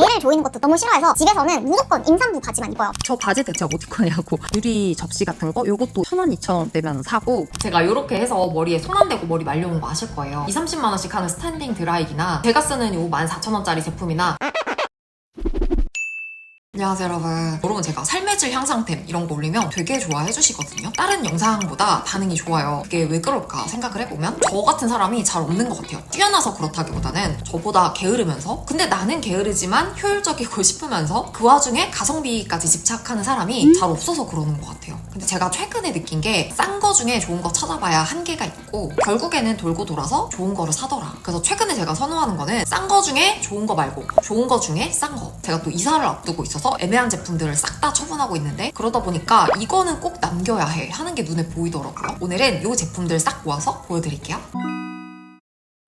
배를 조이는 것도 너무 싫어해서 집에서는 무조건 임산부 바지만 입어요. 저 바지 대체 어디 거냐고 유리 접시 같은 거 요것도 1,000원, 2,000원 되면 사고 제가 이렇게 해서 머리에 손 안 대고 머리 말려온 거 아실 거예요. 2, 30만 원씩 하는 스탠딩 드라이기나 제가 쓰는 요 14,000원짜리 제품이나 안녕하세요 여러분. 여러분 제가 삶의 질 향상템 이런 거 올리면 되게 좋아해 주시거든요. 다른 영상보다 반응이 좋아요. 이게 왜 그럴까 생각을 해보면 저 같은 사람이 잘 없는 것 같아요. 뛰어나서 그렇다기보다는 저보다 게으르면서 근데 나는 게으르지만 효율적이고 싶으면서 그 와중에 가성비까지 집착하는 사람이 잘 없어서 그러는 것 같아요. 근데 제가 최근에 느낀 게 싼 거 중에 좋은 거 찾아봐야 한계가 있고 결국에는 돌고 돌아서 좋은 거를 사더라. 그래서 최근에 제가 선호하는 거는 싼 거 중에 좋은 거 말고 좋은 거 중에 싼 거. 제가 또 이사를 앞두고 있어서 애매한 제품들을 싹 다 처분하고 있는데 그러다 보니까 이거는 꼭 남겨야 해 하는 게 눈에 보이더라고요. 오늘은 이 제품들 싹 모아서 보여드릴게요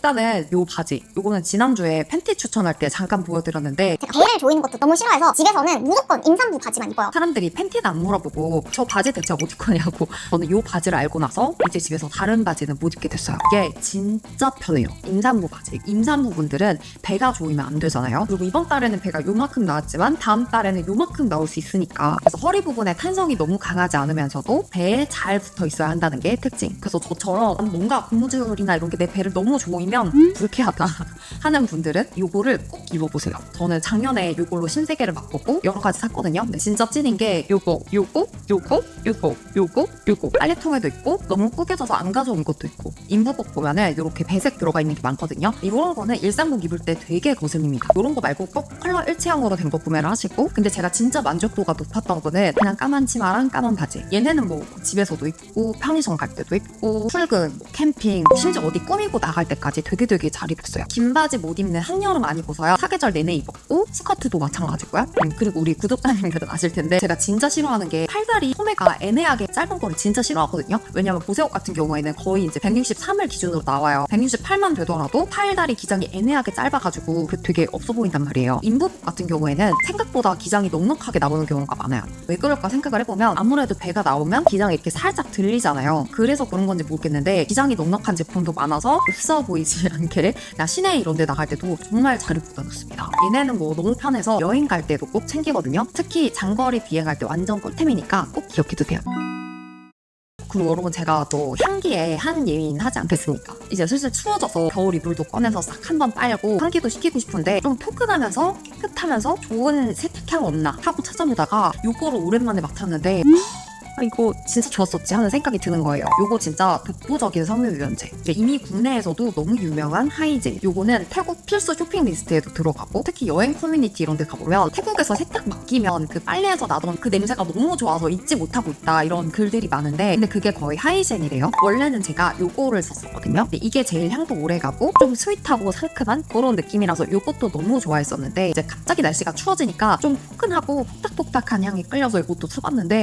일단은 요 바지 요거는 지난주에 팬티 추천할 때 잠깐 보여드렸는데 제가 배를 조이는 것도 너무 싫어해서 집에서는 무조건 임산부 바지만 입어요. 사람들이 팬티도 안 물어보고 저 바지 대체 어디 거냐고. 저는 요 바지를 알고 나서 이제 집에서 다른 바지는 못 입게 됐어요. 이게 진짜 편해요. 임산부 바지. 임산부 분들은 배가 조이면 안 되잖아요. 그리고 이번 달에는 배가 요만큼 나왔지만 다음 달에는 요만큼 나올 수 있으니까. 그래서 허리 부분에 탄성이 너무 강하지 않으면서도 배에 잘 붙어 있어야 한다는 게 특징. 그래서 저처럼 뭔가 고무줄이나 이런 게 내 배를 너무 조이 면 불쾌하다 하는 분들은 요거를 꼭 입어보세요. 저는 작년에 요걸로 신세계를 맛보고 여러 가지 샀거든요. 근데 진짜 찐인 게 요거 요거 요거 요거 요거 요거. 빨래통에도 있고 너무 구겨져서 안 가져온 것도 있고 인부복 보면은 이렇게 배색 들어가 있는 게 많거든요. 이런 거는 일상복 입을 때 되게 거슬립니다. 이런 거 말고 꼭 컬러 일체형으로 된 거 구매를 하시고 근데 제가 진짜 만족도가 높았던 거는 그냥 까만 치마랑 까만 바지. 얘네는 뭐 집에서도 입고 편의점 갈 때도 입고 출근 뭐 캠핑 심지어 어디 꾸미고 나갈 때까지 되게 되게 잘 입었어요. 긴 바지 못 입는 한여름 아니고서야 사계절 내내 입었고 스커트도 마찬가지고요 음, 그리고 우리 구독자님들은 아실 텐데 제가 진짜 싫어하는 게 팔다리 소매가 애매하게 짧은 거를 진짜 싫어하거든요. 왜냐면 보세옷 같은 경우에는 거의 이제 163을 기준으로 나와요. 168만 되더라도 팔다리 기장이 애매하게 짧아가지고 그 되게 없어 보인단 말이에요. 인부복 같은 경우에는 생각보다 기장이 넉넉하게 나오는 경우가 많아요. 왜 그럴까 생각을 해보면 아무래도 배가 나오면 기장이 이렇게 살짝 들리잖아요. 그래서 그런 건지 모르겠는데 기장이 넉넉한 제품도 많아서 없어 보이지 않게 나 시내 이런 데 나갈 때도 정말 잘 입고 다녔습니다. 얘네는 뭐 너무 편해서 여행 갈 때도 꼭 챙기거든요. 특히 장거리 비행할 때 완전 꿀템이니까 꼭 기억해 두세요. 그리고 여러분 제가 또 향기에 한 예민 하지 않겠습니까? 이제 슬슬 추워져서 겨울 이불도 꺼내서 싹 한번 빨고 환기도 시키고 싶은데 좀 포근하면서 깨끗하면서 좋은 세탁향 없나 하고 찾아보다가 요거를 오랜만에 맡았는데 아, 이거 진짜 좋았었지 하는 생각이 드는 거예요. 요거 진짜 독보적인 섬유유연제. 이미 국내에서도 너무 유명한 하이젠. 요거는 태국 필수 쇼핑 리스트에도 들어가고 특히 여행 커뮤니티 이런 데 가보면 태국에서 세탁 맡기면 그 빨래에서 나던 그 냄새가 너무 좋아서 잊지 못하고 있다 이런 글들이 많은데 근데 그게 거의 하이젠이래요. 원래는 제가 요거를 썼었거든요. 근데 이게 제일 향도 오래가고 좀 스윗하고 상큼한 그런 느낌이라서 요것도 너무 좋아했었는데 이제 갑자기 날씨가 추워지니까 좀 포근하고 폭닥폭닥한 향이 끌려서 이것도 써봤는데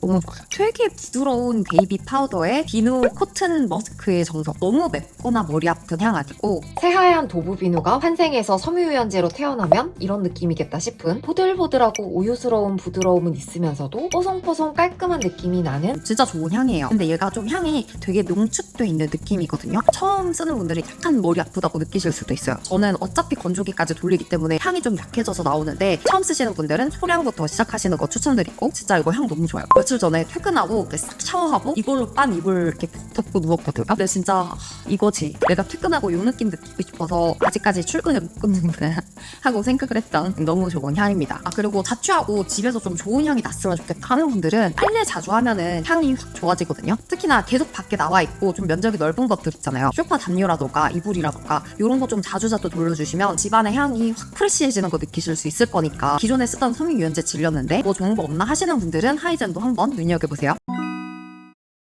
너무 좋아요. 되게 부드러운 베이비 파우더에 비누 코튼 머스크의 정석. 너무 맵거나 머리 아픈 향 아니고 새하얀 도부 비누가 환생해서 섬유유연제로 태어나면 이런 느낌이겠다 싶은 보들보들하고 우유스러운 부드러움은 있으면서도 뽀송뽀송 깔끔한 느낌이 나는 진짜 좋은 향이에요. 근데 얘가 좀 향이 되게 농축돼 있는 느낌이거든요. 처음 쓰는 분들이 약간 머리 아프다고 느끼실 수도 있어요. 저는 어차피 건조기까지 돌리기 때문에 향이 좀 약해져서 나오는데 처음 쓰시는 분들은 소량부터 시작하시는 거 추천드리고 진짜 이거 향 너무 좋아요. 며칠 전에 퇴근하고 싹 샤워하고 이걸로 빤 이불 이렇게 덮고 누웠거든요. 근데 진짜 이거지. 내가 퇴근하고 이 느낌 느끼고 싶어서 아직까지 출근을 못 끊는구나 하고 생각을 했던 너무 좋은 향입니다. 아 그리고 자취하고 집에서 좀 좋은 향이 났으면 좋겠다 하는 분들은 빨래 자주 하면은 향이 확 좋아지거든요. 특히나 계속 밖에 나와 있고 좀 면적이 넓은 것들 있잖아요. 소파 담요라던가 이불이라던가 이런 거 좀 자주자주 돌려주시면 집안의 향이 확 프레시해지는 거 느끼실 수 있을 거니까 기존에 쓰던 섬유유연제 질렸는데 뭐 좋은 거 없나 하시는 분들은 하이젠도 한번 눈여겨보세요.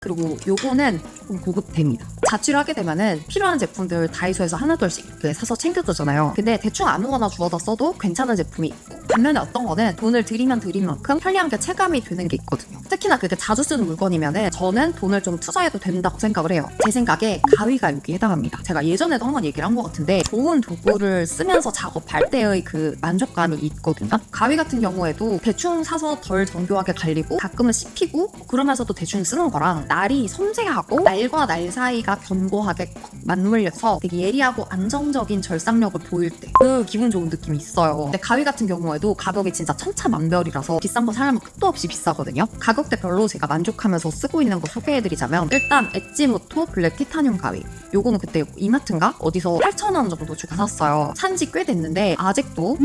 그리고 요거는 조금 고급템이다. 자취를 하게 되면은 필요한 제품들 다이소에서 하나둘씩 사서 챙겨두잖아요. 근데 대충 아무거나 주워다 써도 괜찮은 제품이 있고 반면에 어떤 거는 돈을 들이면 들인 만큼 편리한 게 체감이 되는 게 있거든요. 특히나 그게 자주 쓰는 물건이면은 저는 돈을 좀 투자해도 된다고 생각을 해요. 제 생각에 가위가 여기에 해당합니다. 제가 예전에도 한번 얘기를 한 것 같은데 좋은 도구를 쓰면서 작업할 때의 그 만족감이 있거든요. 가위 같은 경우에도 대충 사서 덜 정교하게 갈리고 가끔은 씹히고 그러면서도 대충 쓰는 거랑 날이 섬세하고 날과 날 사이가 견고하게 맞물려서 되게 예리하고 안정적인 절삭력을 보일 때 그 기분 좋은 느낌이 있어요. 근데 가위 같은 경우에 도 가격이 진짜 천차만별이라서 비싼 거 사려면 끝도 없이 비싸거든요. 가격대별로 제가 만족하면서 쓰고 있는 거 소개해드리자면 일단 엣지모토 블랙 티타늄 가위 요거는 그때 이마트인가 어디서 8,000원 정도 주고 샀어요. 산지 꽤 됐는데 아직도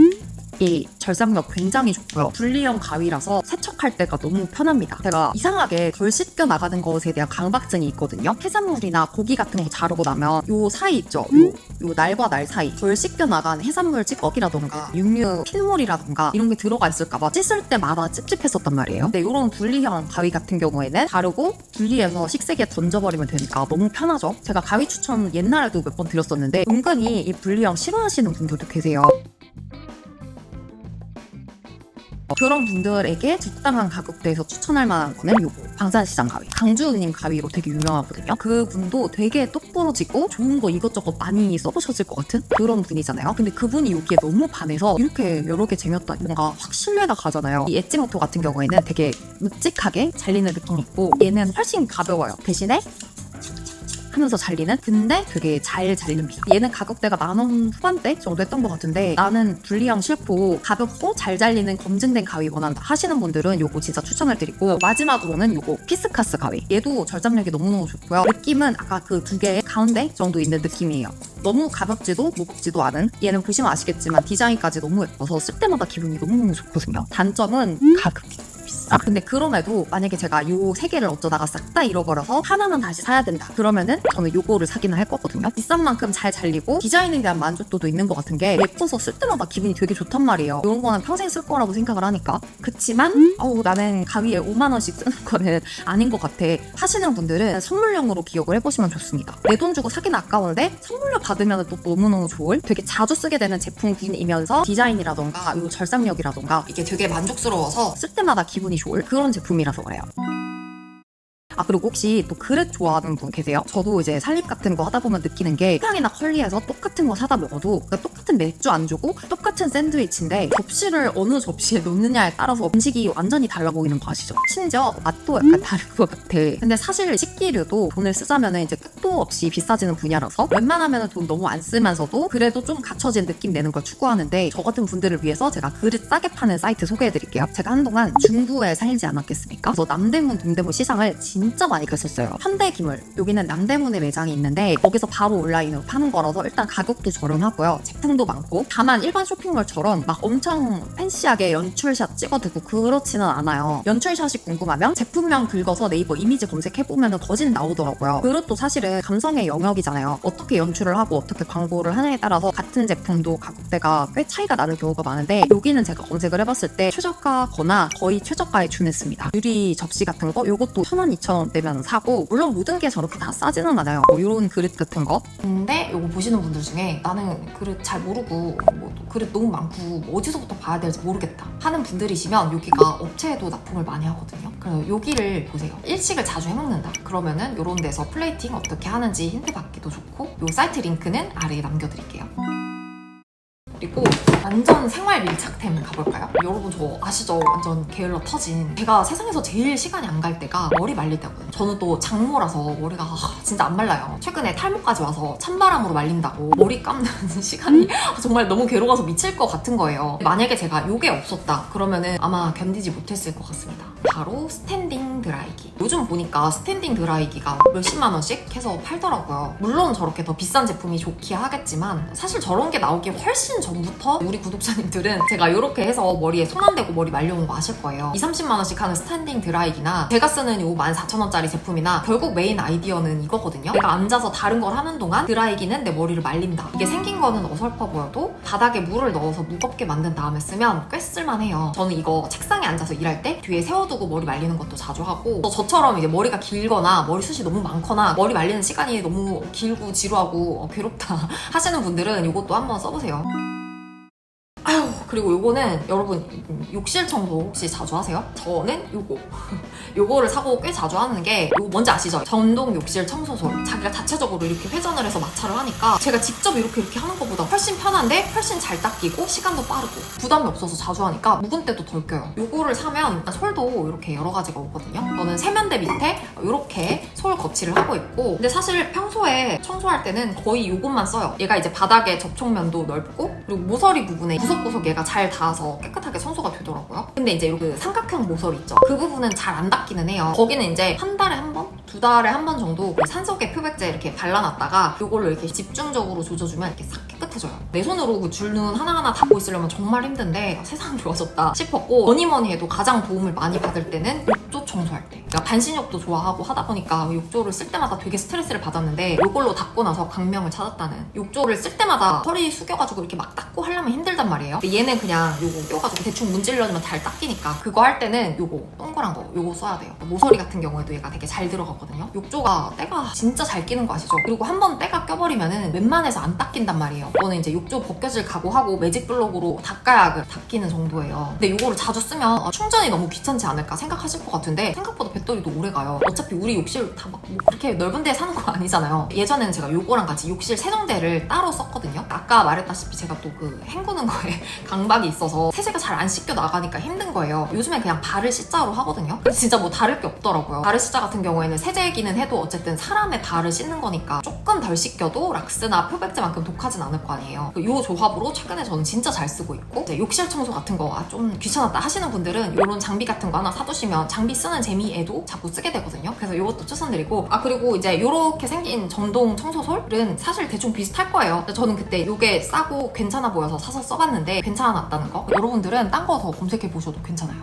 이 절삭력 굉장히 좋고요. 분리형 가위라서 세척할 때가 너무 편합니다. 제가 이상하게 덜 씻겨 나가는 것에 대한 강박증이 있거든요. 해산물이나 고기 같은 거 자르고 나면 요 사이 있죠. 요, 요 날과 날 사이 덜 씻겨 나간 해산물 찌꺼기라던가 육류 필물이라던가 이런 게 들어가 있을까봐 씻을 때마다 찝찝했었단 말이에요. 근데 이런 분리형 가위 같은 경우에는 자르고 분리해서 식세기에 던져버리면 되니까 너무 편하죠. 제가 가위 추천 옛날에도 몇 번 드렸었는데 은근히 이 분리형 싫어하시는 분들도 계세요. 그런 분들에게 적당한 가격대에서 추천할 만한 거는 요거. 방산시장 가위. 강주은님 가위로 되게 유명하거든요. 그분도 되게 똑부러지고 좋은 거 이것저것 많이 써보셨을 것 같은 그런 분이잖아요. 근데 그분이 여기에 너무 반해서 이렇게 여러 개 쟁였다. 뭔가 확 신뢰가 가잖아요. 이 엣지모토 같은 경우에는 되게 묵직하게 잘리는 느낌이 있고 얘는 훨씬 가벼워요. 대신에 하면서 잘리는? 근데 되게 잘 잘립니다 얘는 가격대가 만 원 후반대 정도 했던 것 같은데 나는 분리형 싫고 가볍고 잘 잘리는 검증된 가위 원한다 하시는 분들은 요거 진짜 추천을 드리고 마지막으로는 요거 피스카스 가위. 얘도 절삭력이 너무너무 좋고요. 느낌은 아까 그 두 개의 가운데 정도 있는 느낌이에요. 너무 가볍지도 무겁지도 않은? 얘는 보시면 아시겠지만 디자인까지 너무 예뻐서 쓸 때마다 기분이 너무너무 좋거든요. 단점은 가격이 비싸. 근데 그럼에도 만약에 제가 요 세 개를 어쩌다가 싹 다 잃어버려서 하나만 다시 사야 된다. 그러면은 저는 요거를 사기는 할 거거든요. 비싼 만큼 잘 잘리고 디자인에 대한 만족도도 있는 것 같은 게 예뻐서 쓸 때마다 기분이 되게 좋단 말이에요. 이런 거는 평생 쓸 거라고 생각을 하니까. 그치만 어우 나는 가위에 5만 원씩 쓰는 거는 아닌 것 같아. 하시는 분들은 선물용으로 기억을 해보시면 좋습니다. 내 돈 주고 사긴 아까운데 선물로 받으면 또 너무너무 좋을 되게 자주 쓰게 되는 제품이면서 디자인이라던가 요 절삭력이라던가 이게 되게 만족스러워서 쓸 때마다 기분 이 좋을 그런 제품이라서 그래요. 아 그리고 혹시 또 그릇 좋아하는 분 계세요? 저도 이제 살림 같은 거 하다 보면 느끼는 게 식당이나 컬리에서 똑같은 거 사다 먹어도 그러니까 똑같은 맥주 안 주고 똑같은 샌드위치인데 접시를 어느 접시에 놓느냐에 따라서 음식이 완전히 달라 보이는 거 아시죠? 심지어 맛도 약간 다른 것 같아. 근데 사실 식기류도 돈을 쓰자면 이제 끝도 없이 비싸지는 분야라서 웬만하면 돈 너무 안 쓰면서도 그래도 좀 갖춰진 느낌 내는 걸 추구하는데 저 같은 분들을 위해서 제가 그릇 싸게 파는 사이트 소개해드릴게요. 제가 한동안 중부에 살지 않았겠습니까? 그래서 남대문, 동대문 시장을 진짜 많이 갔었어요. 현대기물 여기는 남대문에 매장이 있는데 거기서 바로 온라인으로 파는 거라서 일단 가격도 저렴하고요. 제품도 많고 다만 일반 쇼핑몰처럼 막 엄청 팬시하게 연출샷 찍어두고 그렇지는 않아요. 연출샷이 궁금하면 제품명 긁어서 네이버 이미지 검색해보면 거진 나오더라고요. 그것도 사실은 감성의 영역이잖아요. 어떻게 연출을 하고 어떻게 광고를 하냐에 따라서 같은 제품도 가격대가 꽤 차이가 나는 경우가 많은데 여기는 제가 검색을 해봤을 때 최저가거나 거의 최저가에 준했습니다. 유리 접시 같은 거 요것도 1,000원, 2,000원 되면 사고 물론 모든 게 저렇게 다 싸지는 않아요. 뭐 이런 그릇 같은 거 근데 이거 보시는 분들 중에 나는 그릇 잘 모르고 뭐 그릇 너무 많고 뭐 어디서부터 봐야 될지 모르겠다 하는 분들이시면 여기가 업체에도 납품을 많이 하거든요. 그래서 여기를 보세요. 일식을 자주 해먹는다. 그러면은 이런 데서 플레이팅 어떻게 하는지 힌트 받기도 좋고 요 사이트 링크는 아래에 남겨드릴게요. 그리고 완전 생활 밀착템 가볼까요? 여러분 저 아시죠? 완전 게을러 터진. 제가 세상에서 제일 시간이 안 갈 때가 머리 말릴 때거든요. 저는 또 장모라서 머리가 아, 진짜 안 말라요. 최근에 탈모까지 와서 찬바람으로 말린다고 머리 감는 시간이 정말 너무 괴로워서 미칠 것 같은 거예요. 만약에 제가 요게 없었다 그러면은 아마 견디지 못했을 것 같습니다. 바로 스탠딩 드라이기. 요즘 보니까 스탠딩 드라이기가 몇십만 원씩 해서 팔더라고요. 물론 저렇게 더 비싼 제품이 좋기야 하겠지만 사실 저런 게 나오기 훨씬 전부터 우리 구독자님들은 제가 이렇게 해서 머리에 손 안 대고 머리 말려온 거 아실 거예요. 2, 30만 원씩 하는 스탠딩 드라이기나 제가 쓰는 요 14,000원짜리 제품이나 결국 메인 아이디어는 이거거든요. 내가 앉아서 다른 걸 하는 동안 드라이기는 내 머리를 말린다. 이게 생긴 거는 어설퍼 보여도 바닥에 물을 넣어서 무겁게 만든 다음에 쓰면 꽤 쓸만해요. 저는 이거 책상에 앉아서 일할 때 뒤에 세워두고 머리 말리는 것도 자주 하고 또 저처럼 이제 머리가 길거나 머리숱이 너무 많거나 머리 말리는 시간이 너무 길고 지루하고 어, 괴롭다 하시는 분들은 이것도 한번 써보세요 그리고 요거는 여러분 음, 욕실 청소 혹시 자주 하세요? 저는 요거. 요거를 사고 꽤 자주 하는 게 요거 뭔지 아시죠? 전동 욕실 청소솔 자기가 자체적으로 이렇게 회전을 해서 마찰을 하니까 제가 직접 이렇게 이렇게 하는 것보다 훨씬 편한데 훨씬 잘 닦이고 시간도 빠르고 부담이 없어서 자주 하니까 묵은 때도 덜 껴요. 요거를 사면 솔도 이렇게 여러 가지가 오거든요. 저는 세면대 밑에 이렇게 솔 거치를 하고 있고 근데 사실 평소에 청소할 때는 거의 요것만 써요. 얘가 이제 바닥에 접촉면도 넓고 그리고 모서리 부분에 구석구석 얘가 잘 닿아서 깨끗하게 청소가 되더라고요. 근데 이제 그 삼각형 모서리 있죠? 그 부분은 잘 안 닦이는 해요. 거기는 이제 한 달에 한 번? 두 달에 한 번 정도 그 산소계 표백제 이렇게 발라놨다가 요걸로 이렇게 집중적으로 조져주면 이렇게 싹 깨끗해져요. 내 손으로 그 줄눈 하나하나 닦고 있으려면 정말 힘든데 아, 세상 좋아졌다 싶었고 뭐니 뭐니 해도 가장 도움을 많이 받을 때는 청소할 때. 그러니까 반신욕도 좋아하고 하다 보니까 욕조를 쓸 때마다 되게 스트레스를 받았는데 요걸로 닦고 나서 강명을 찾았다는. 욕조를 쓸 때마다 허리 숙여가지고 이렇게 막 닦고 하려면 힘들단 말이에요. 근데 얘는 그냥 요거 껴가지고 대충 문질러주면 잘 닦이니까 그거 할 때는 요거 동그란 거 요거 써야 돼요. 모서리 같은 경우에도 얘가 되게 잘 들어가거든요. 욕조가 때가 진짜 잘 끼는 거 아시죠? 그리고 한 번 때가 껴버리면은 웬만해서 안 닦인단 말이에요. 저는 이제 욕조 벗겨질 각오하고 매직 블록으로 닦아야 그 닦이는 정도예요. 근데 요거를 자주 쓰면 아, 충전이 너무 귀찮지 않을까 생각하실 것 같은데 생각보다 배터리도 오래 가요. 어차피 우리 욕실 다막 뭐 그렇게 넓은 데에 사는 거 아니잖아요. 예전에는 제가 요거랑 같이 욕실 세정대를 따로 썼거든요. 아까 말했다시피 제가 또 그 헹구는 거에 강박이 있어서 세제가 잘 안 씻겨 나가니까 힘든 거예요. 요즘엔 그냥 발을 C자로 하거든요. 진짜 뭐 다를 게 없더라고요. 발을 C자 같은 경우에는 세제기는 해도 어쨌든 사람의 발을 씻는 거니까 조금 덜 씻겨도 락스나 표백제만큼 독하진 않을 거 아니에요. 요 조합으로 최근에 저는 진짜 잘 쓰고 있고 욕실 청소 같은 거 좀 귀찮았다 하시는 분들은 이런 장비 같은 거 하나 사두시면 장비 쓰는 재미에도 자꾸 쓰게 되거든요. 그래서 이것도 추천드리고. 아 그리고 이제 이렇게 생긴 전동 청소솔은 사실 대충 비슷할 거예요. 저는 그때 이게 싸고 괜찮아 보여서 사서 써봤는데 괜찮았다는 거. 여러분들은 딴 거 더 검색해 보셔도 괜찮아요.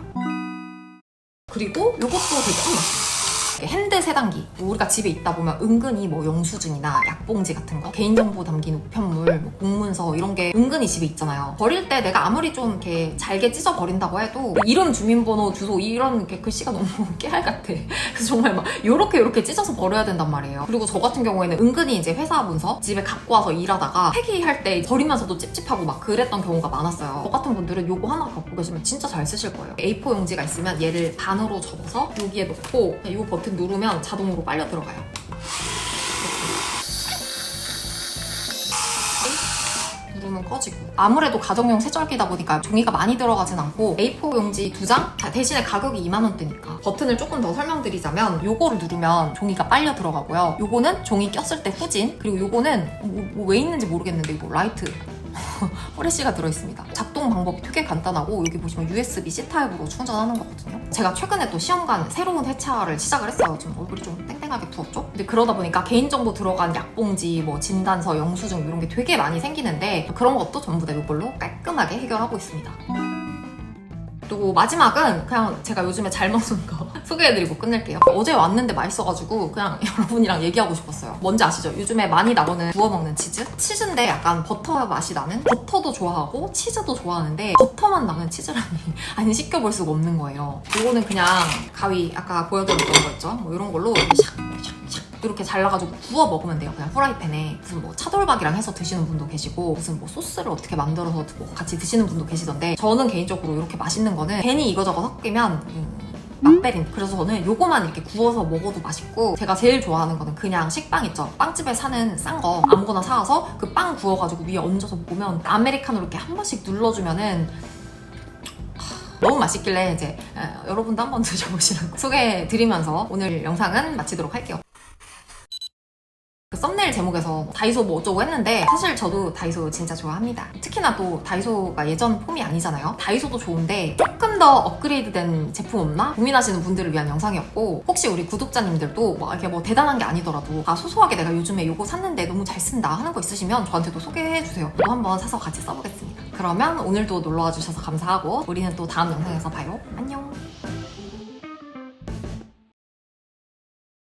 그리고 이것도 되게. 이렇게 핸드 세단기. 우리가 집에 있다 보면 은근히 뭐 영수증이나 약봉지 같은 거 개인정보 담긴 우편물 뭐 공문서 이런 게 은근히 집에 있잖아요. 버릴 때 내가 아무리 좀 이렇게 잘게 찢어 버린다고 해도 이름 주민번호 주소 이런 이렇게 글씨가 너무 깨알 같아. 그래서 정말 막 요렇게 요렇게 찢어서 버려야 된단 말이에요. 그리고 저 같은 경우에는 은근히 이제 회사 문서 집에 갖고 와서 일하다가 폐기할 때 버리면서도 찝찝하고 막 그랬던 경우가 많았어요. 저 같은 분들은 요거 하나 갖고 계시면 진짜 잘 쓰실 거예요. A4 용지가 있으면 얘를 반으로 접어서 여기에 넣고 이 버튼 누르면 자동으로 빨려 들어가요. 누르면 꺼지고. 아무래도 가정용 세절기다 보니까 종이가 많이 들어가진 않고 A4 용지 두 장? 대신에 가격이 2만 원대니까. 버튼을 조금 더 설명드리자면 요거를 누르면 종이가 빨려 들어가고요. 요거는 종이 꼈을 때 후진. 그리고 요거는 뭐, 뭐 왜 있는지 모르겠는데 이거 라이트 후레쉬가 들어있습니다. 작동 방법이 되게 간단하고 여기 보시면 USB-C 타입으로 충전하는 거거든요. 제가 최근에 또 시험관 새로운 회차를 시작을 했어요. 지금 얼굴이 좀 땡땡하게 부었죠? 근데 그러다 보니까 개인정보 들어간 약봉지, 뭐 진단서, 영수증 이런 게 되게 많이 생기는데 그런 것도 전부 다 이걸로 깔끔하게 해결하고 있습니다. 그리고 마지막은 그냥 제가 요즘에 잘 먹는 거 소개해드리고 끝낼게요. 어제 왔는데 맛있어가지고 그냥 여러분이랑 얘기하고 싶었어요. 뭔지 아시죠? 요즘에 많이 나오는 구워 먹는 치즈? 치즈인데 약간 버터 맛이 나는? 버터도 좋아하고 치즈도 좋아하는데 버터만 나는 치즈라니 안 시켜볼 수가 없는 거예요. 이거는 그냥 가위 아까 보여드렸던 거 있죠? 뭐 이런 걸로 샥, 샥 이렇게 잘라가지고 구워 먹으면 돼요. 그냥 프라이팬에. 무슨 뭐 차돌박이랑 해서 드시는 분도 계시고 무슨 뭐 소스를 어떻게 만들어서 뭐 같이 드시는 분도 계시던데 저는 개인적으로 이렇게 맛있는 거는 괜히 이거저거 섞이면 음, 맛베린. 그래서 저는 요거만 이렇게 구워서 먹어도 맛있고 제가 제일 좋아하는 거는 그냥 식빵 있죠? 빵집에 사는 싼 거 아무거나 사와서 그 빵 구워가지고 위에 얹어서 먹으면 아메리카노 이렇게 한 번씩 눌러주면은 하, 너무 맛있길래 이제 에, 여러분도 한번 드셔보시라고 소개해드리면서 오늘 영상은 마치도록 할게요. 그 썸네일 제목에서 다이소 뭐 어쩌고 했는데 사실 저도 다이소 진짜 좋아합니다. 특히나 또 다이소가 예전 폼이 아니잖아요. 다이소도 좋은데 조금 더 업그레이드된 제품 없나 고민하시는 분들을 위한 영상이었고 혹시 우리 구독자님들도 뭐 이렇게 뭐 대단한 게 아니더라도 아 소소하게 내가 요즘에 이거 샀는데 너무 잘 쓴다 하는 거 있으시면 저한테도 소개해 주세요. 또 한번 사서 같이 써보겠습니다. 그러면 오늘도 놀러와 주셔서 감사하고 우리는 또 다음 영상에서 봐요. 안녕.